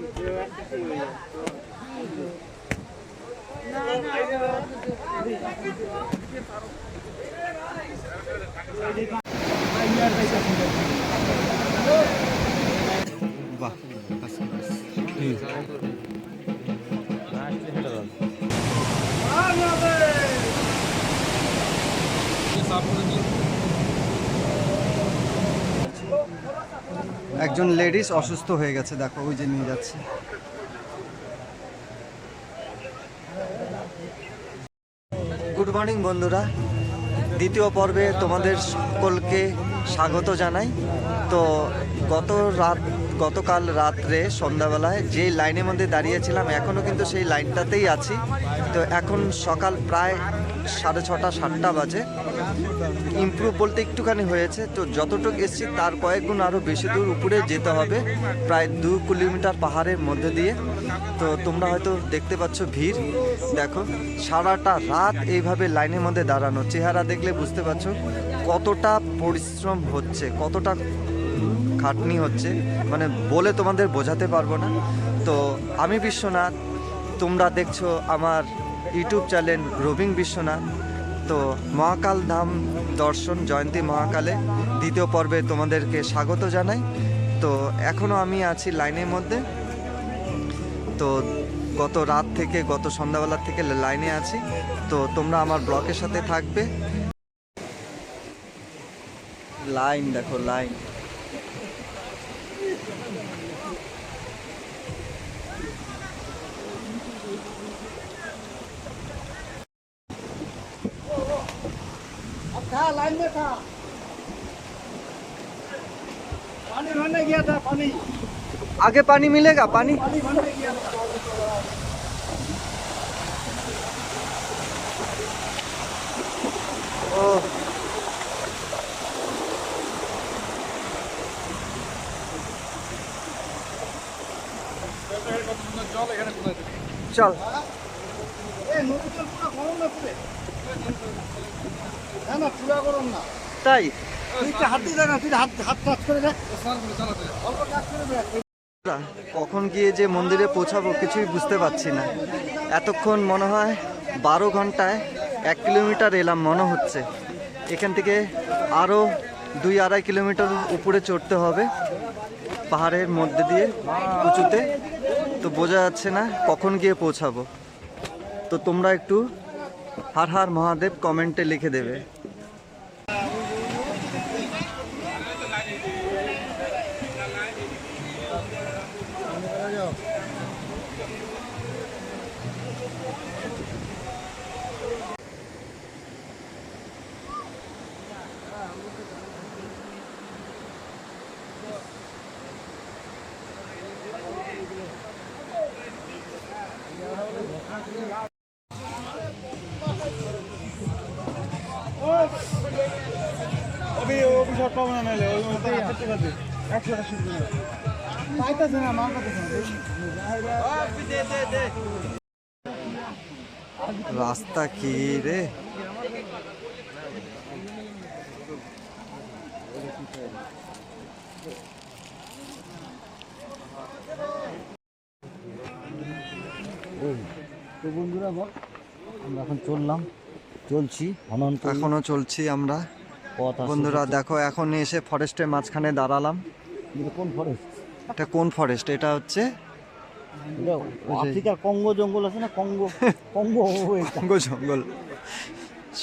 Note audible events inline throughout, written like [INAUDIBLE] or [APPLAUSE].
Non, non. একজন ladies অসুস্থ হয়ে গেছে, দেখো, ওই যে নিয়ে যাচ্ছে। গুড মর্নিং বন্ধুরা। দ্বিতীয় পর্বে তোমাদের সকলকে স্বাগত জানাই। তো গত রাত, গতকাল রাত্রে, সন্ধ্যাবেলায় যে লাইনের মধ্যে দাঁড়িয়েছিলাম এখনও কিন্তু সেই লাইনটাতেই আছি। তো এখন সকাল প্রায় সাড়ে ছটা, সাতটা বাজে। ইমপ্রুভ বলতে একটুখানি হয়েছে। তো যতটুকু এসছি, তার কয়েক গুণ আরও বেশি দূর উপরে যেতে হবে। প্রায় দু কিলোমিটার পাহাড়ের মধ্যে দিয়ে। তো তোমরা হয়তো দেখতে পাচ্ছ ভিড়। দেখো, সারাটা রাত এইভাবে লাইনের মধ্যে দাঁড়ানো। চেহারা দেখলে বুঝতে পারছ কতটা পরিশ্রম হচ্ছে, কতটা খাটনি হচ্ছে। মানে বলে তোমাদের বোঝাতে পারব না। তো আমি বিশ্বনাথ, তোমরা দেখছ আমার ইউটিউব চ্যানেল রবিং বিশ্বনাথ। তো মহাকাল ধাম দর্শন জয়ন্তী মহাকালে দ্বিতীয় পর্বে তোমাদেরকে স্বাগত জানাই। তো এখনও আমি আছি লাইনের মধ্যে। তো গত রাত থেকে, গত সন্ধ্যাবেলা থেকে লাইনে আছি। তো তোমরা আমার ব্লকের সাথে থাকবে। লাইন দেখো, লাইন। था लाइन में था। पानी भरने गया था पानी। आगे पानी मिलेगा पानी? पानी भरने गया था। हाँ। না গরম না। তাই? তুই হাত দিয়ে না তুই হাত হাত টাচ করে দেখ অল্প টাচ করে দেখ কখন গিয়ে যে মন্দিরে পৌঁছাবো কিছুই বুঝতে পারছি না। এতক্ষণ মনে হয় বারো ঘন্টায় এক কিলোমিটার এলাম মনে হচ্ছে। এখান থেকে আরও দুই আড়াই কিলোমিটার উপরে চড়তে হবে পাহাড়ের মধ্যে দিয়ে উঁচুতে। তো বোঝা যাচ্ছে না কখন গিয়ে পৌঁছাবো। তো তোমরা একটু হার হার মহাদেব কমেন্টে লিখে দেবে। অভিশাপ পাবো না নাহলে পাইতেছে না কাছে রাস্তা কি রে? তো বন্ধুরা বল আমরা এখন চললাম। চলছি অনন্ত এখনও চলছি আমরা। বন্ধুরা দেখো এখন এসে ফরেস্টের মাঝখানে দাঁড়ালাম। কোন ফরেস্ট এটা কোন ফরেস্ট এটা হচ্ছে আফ্রিকার কঙ্গো জঙ্গল আছে না? Congo [LAUGHS] Congo. কঙ্গো জঙ্গল।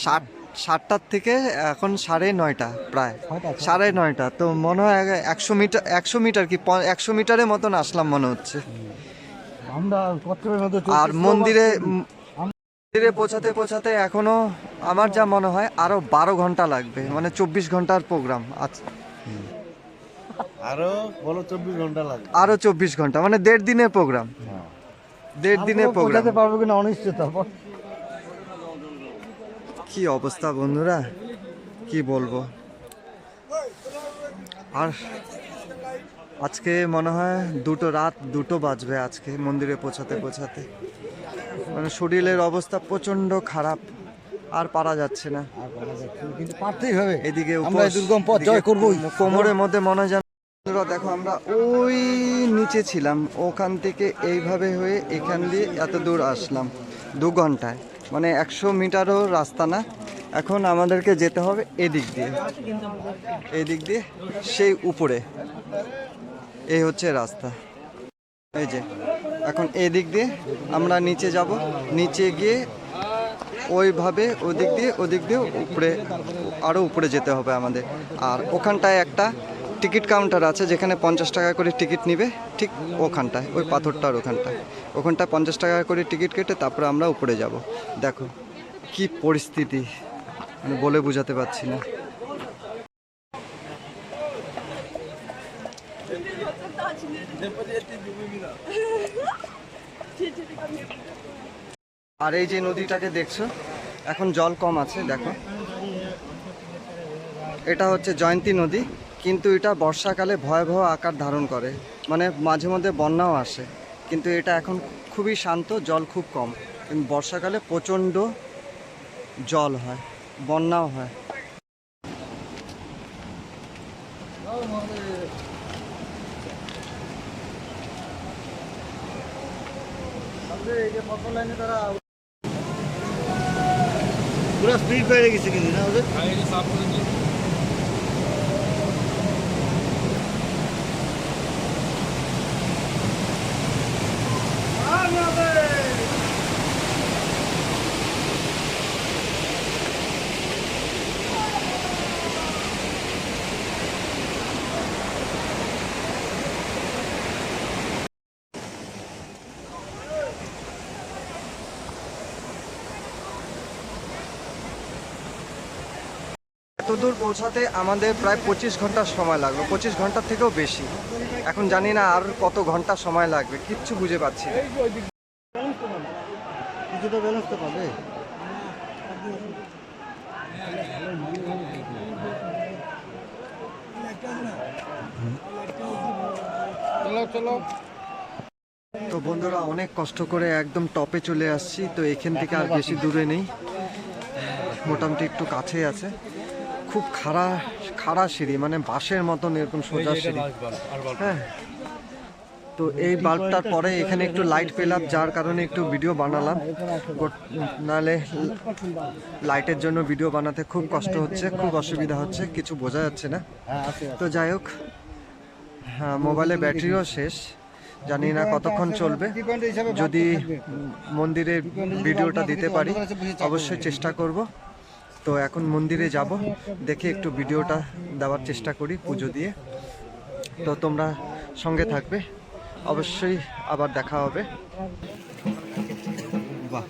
ষাট সাতটার থেকে এখন সাড়ে নয়টা প্রায়। সাড়ে নয়টা। তো মনে হয় একশো মিটার একশো মিটার কি একশো মিটারের মতন আসলাম মনে হচ্ছে। আমরা আর মন্দিরে মন্দিরে পৌঁছাতে পৌঁছাতে এখনও আমার যা মনে হয় আরও বারো ঘণ্টা লাগবে মানে চব্বিশ ঘণ্টার প্রোগ্রাম আচ্ছা আরও বলো চব্বিশ ঘণ্টা লাগবে। আরও চব্বিশ ঘণ্টা মানে দেড় দিনের প্রোগ্রাম দেড় দিনের প্রোগ্রাম পারব কিনা অনিশ্চিত। কি অবস্থা বন্ধুরা? কি বলব? আর আজকে মনে হয় দুটো রাত দুটো বাজবে আজকে মন্দিরে পৌঁছাতে পৌঁছাতে। মানে শরীরের অবস্থা প্রচণ্ড খারাপ আর পারা যাচ্ছে না। কিন্তু পারতেই হবে। এদিকে আমরা দুর্গম পথ জয় করবোই। কোমরের মধ্যে মনে হয় দেখো আমরা আমরা ওই নিচে ছিলাম। ওখান থেকে এইভাবে হয়ে এখান দিয়ে এত দূর আসলাম। দু ঘন্টায়। মানে একশো মিটারও রাস্তা না। এখন আমাদেরকে যেতে হবে এদিক দিয়ে। এদিক দিয়ে সেই উপরে। এই হচ্ছে রাস্তা। এই যে, এখন এদিক দিয়ে আমরা নিচে যাব। নিচে গিয়ে ওইভাবে ওদিক দিয়ে ওদিক দিয়ে উপরে আরও উপরে যেতে হবে আমাদের। আর ওখানটায় একটা টিকিট কাউন্টার আছে, যেখানে পঞ্চাশ টাকা করে টিকিট নিবে, ঠিক ওখানটায়, ওই পাথরটার ওখানটায়। ওখানটায় পঞ্চাশ টাকা করে টিকিট কেটে তারপরে আমরা উপরে যাব। দেখো, কি পরিস্থিতি মানে বলে বোঝাতে পারছি না। আর এই যে নদীটাকে দেখছ, এখন জল কম আছে, দেখো। এটা হচ্ছে জয়ন্তী নদী, কিন্তু এটা বর্ষাকালে ভয়াবহ আকার ধারণ করে। মানে মাঝে মধ্যে বন্যাও আসে, কিন্তু এটা এখন খুবই শান্ত, জল খুব কম। কিন্তু বর্ষাকালে প্রচণ্ড জল হয়, বন্যাও হয়। পুরো স্পিড বেড়ে গেছে কিন্তু না ওদের? এত দূর পৌঁছাতে আমাদের প্রায় পঁচিশ ঘণ্টা সময় লাগল। পঁচিশ ঘণ্টার থেকেও বেশি। এখন জানি না আর কত ঘণ্টা সময় লাগবে। কিচ্ছু বুঝে পাচ্ছি না। কিছুটা ব্যালেন্স তো পাবে। চলো চলো। তো বন্ধুরা অনেক কষ্ট করে একদম টপে চলে আসছি তো এখান থেকে আর বেশি দূরে নেই। মোটামুটি একটু কাছেই আছে। খুব খাড়া খাড়া সিঁড়ি মানে বাঁশের মতন এরকম সোজা সিঁড়ি। হ্যাঁ। তো এই বাল্বটার পরে এখানে একটু লাইট পেলাম যার কারণে একটু ভিডিও বানালাম। নাহলে লাইটের জন্য ভিডিও বানাতে খুব কষ্ট হচ্ছে খুব অসুবিধা হচ্ছে কিছু বোঝা যাচ্ছে না। হ্যাঁ তো যাই হোক হ্যাঁ মোবাইলে ব্যাটারিও শেষ। জানি না কতক্ষণ চলবে। যদি মন্দিরের ভিডিওটা দিতে পারি অবশ্যই চেষ্টা করব। তো এখন মন্দিরে যাব, দেখে একটু ভিডিওটা দেওয়ার চেষ্টা করি পুজো দিয়ে। তো তোমরা সঙ্গে থাকবে, অবশ্যই আবার দেখা হবে। বাহ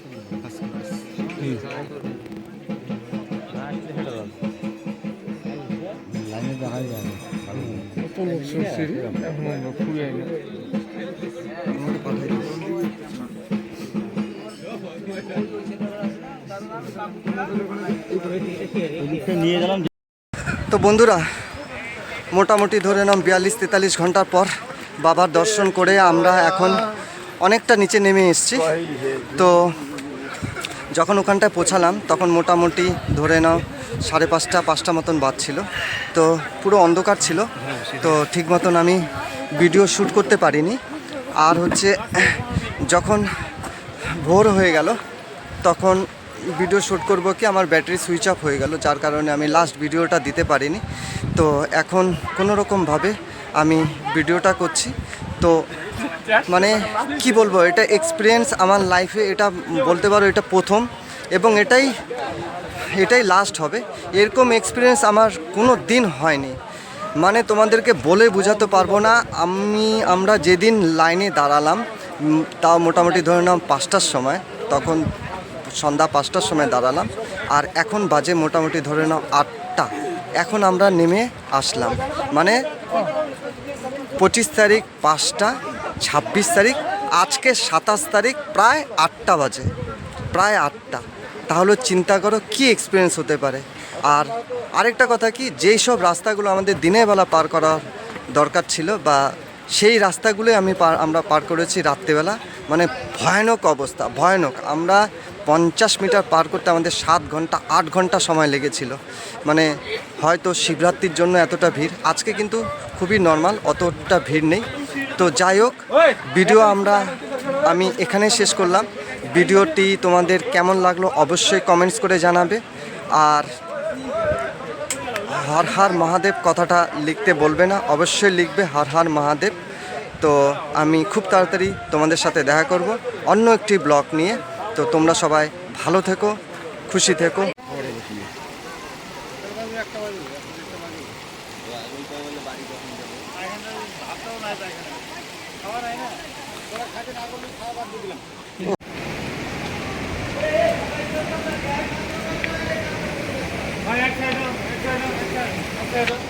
তো বন্ধুরা, মোটামুটি ধরে নাম বিয়াল্লিশ তেতাল্লিশ ঘণ্টার পর বাবার দর্শন করে আমরা এখন অনেকটা নিচে নেমে এসেছি। তো যখন ওখানটায় পৌঁছালাম, তখন মোটামুটি ধরে নাও সাড়ে পাঁচটা পাঁচটা মতন বাজছিল। তো পুরো অন্ধকার ছিল। তো ঠিক মতন আমি ভিডিও শ্যুট করতে পারিনি। আর হচ্ছে, যখন ভোর হয়ে গেল, তখন ভিডিও শ্যুট করব কি? আমার ব্যাটারি সুইচ অফ হয়ে গেল, যার কারণে আমি লাস্ট ভিডিওটা দিতে পারিনি। তো এখন কোনো রকমভাবে আমি ভিডিওটা করছি। তো মানে কি বলব, এটা এক্সপিরিয়েন্স আমার লাইফে এটা বলতে পারো এটা প্রথম এবং এটাই এটাই লাস্ট হবে। এরকম এক্সপিরিয়েন্স আমার কোনো দিন হয়নি। মানে তোমাদেরকে বলে বোঝাতে পারব না, আমি, আমরা যেদিন লাইনে দাঁড়ালাম তাও মোটামুটি ধরে নাও পাঁচটার সময়, তখন সন্ধ্যা পাঁচটার সময় দাঁড়ালাম আর এখন বাজে মোটামুটি ধরে নাও আটটা। এখন আমরা নেমে আসলাম। মানে পঁচিশ তারিখ পাঁচটা, ছাব্বিশ তারিখ, আজকে সাতাশ তারিখ প্রায় আটটা বাজে। প্রায় আটটা। তাহলে চিন্তা করো কি এক্সপিরিয়েন্স হতে পারে। আর আরেকটা কথা কি, যেই সব রাস্তাগুলো আমাদের দিনের বেলা পার করার দরকার ছিল বা সেই রাস্তাগুলোই আমি আমরা পার করেছি রাত্রেবেলা। মানে ভয়ানক অবস্থা, ভয়ানক। আমরা পঞ্চাশ মিটার পার করতে আমাদের সাত ঘণ্টা, আট ঘণ্টা সময় লেগেছিল। মানে হয়তো শিবরাত্রির জন্য এতটা ভিড়। আজকে কিন্তু খুবই নর্মাল অতটা ভিড় নেই। তো যাই হোক ভিডিও আমরা, আমি এখানে শেষ করলাম। ভিডিওটি তোমাদের কেমন লাগল অবশ্যই কমেন্টস করে জানাবে। আর হর হর মহাদেব কথাটা লিখতে বলবে না, অবশ্যই লিখবে হর হর মহাদেব। তো আমি খুব তাড়াতাড়ি তোমাদের সাথে দেখা করব, অন্য একটি ব্লগ নিয়ে। তো তোমরা সবাই ভালো থেকো, খুশি থেকো। ভাই এক Pero